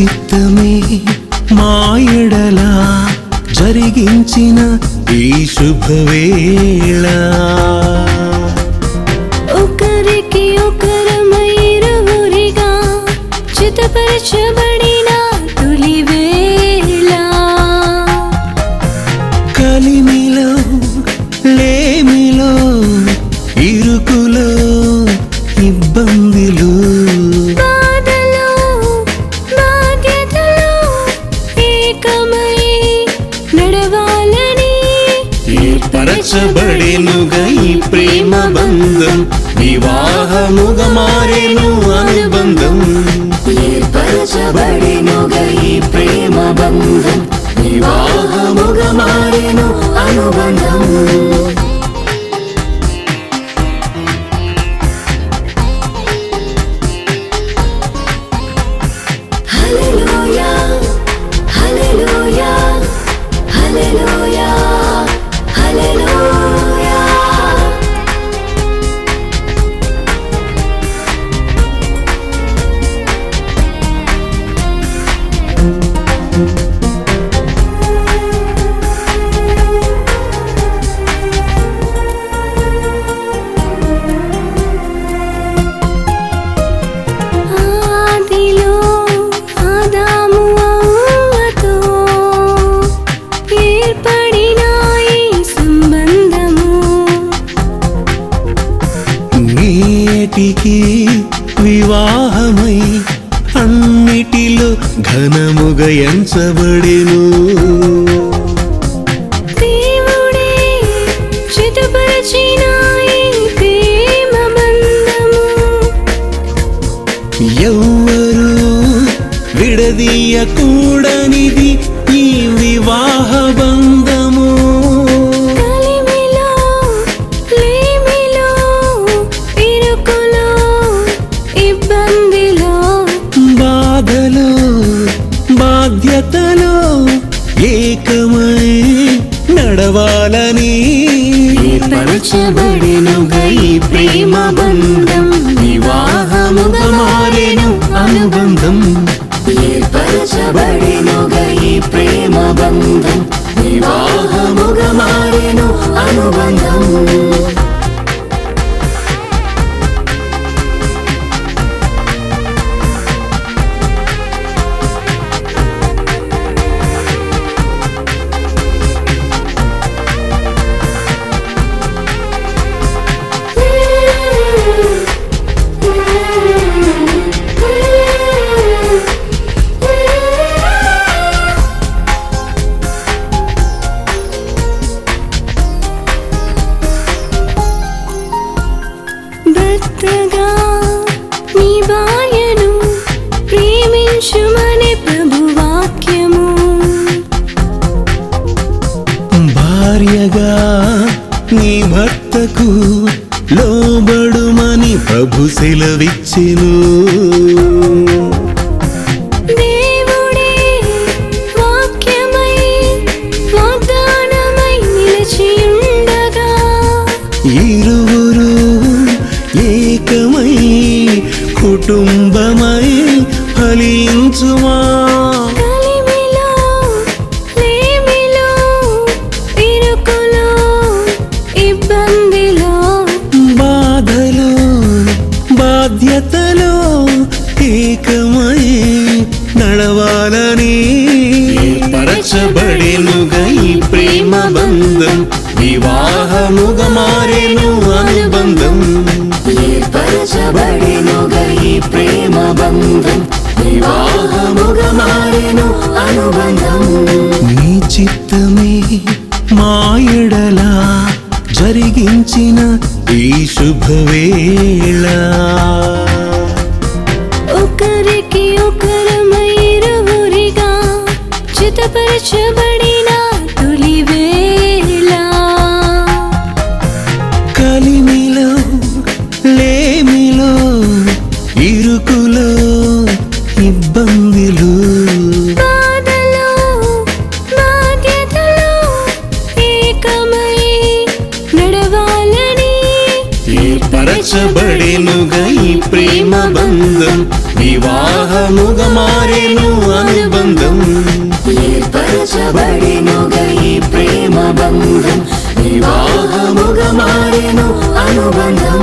చిత్తమే మాయడలా జరిగించిన ఈ శుభవేళ. ఒకరికి ఒకరమైరువురిగా చితపరచబడిన ఏర్పరచబడెనుగా ఈ ప్రేమ బంధం వివాహముగా మారేను అనుబంధం. ఏర్పరచబడినుగా ఈ ప్రేమ బంధం వివాహముగా మారేను అనుబంధం. నేటికి వివాహమై అన్నిటిలో ఘనముగా ఎంచబడెను ఎవ్వరు విడదీయకూడనిది ఈ వివాహ బంధము ఏర్పరచబడెనుగా ఈ ప్రేమ బంధం వివాహముగా మారెను అనుబంధం ఏర్పరచబడెనుగా ఈ ప్రేమ బంధం వివాహముగ మారెను అనుబంధం ప్రేమించుమని ప్రభు వాక్యము భార్యగా నీ భర్తకు లోబడుమని ప్రభు సెలవిచ్చెను. ఇరువురు ఏకమై కుటుంబమై ఇబ్బందిలో. బాధలో బాధ్యతలో ఏకమై నడవాలని పరచబడెనుగా ఈ ప్రేమ బంధం వివాహముగా మారేను అనుబంధం. ఏర్పరచబడెనుగా ఈ ప్రేమ బంధం వివాహముగా మారెను అనుబంధం నీ చిత్తమే మాయడలా జరిగించిన ఈ శుభవేళ. ఒకరికి ఒకరమైరువురిగా చితపరచబడిన మార్చబడేనుగా ఈ ప్రేమ బంధం వివాహముగా మారేను అనుబంధం ఏర్పరచబడినుగా ఈ ప్రేమ బంధం వివాహముగా మారేను అనుబంధం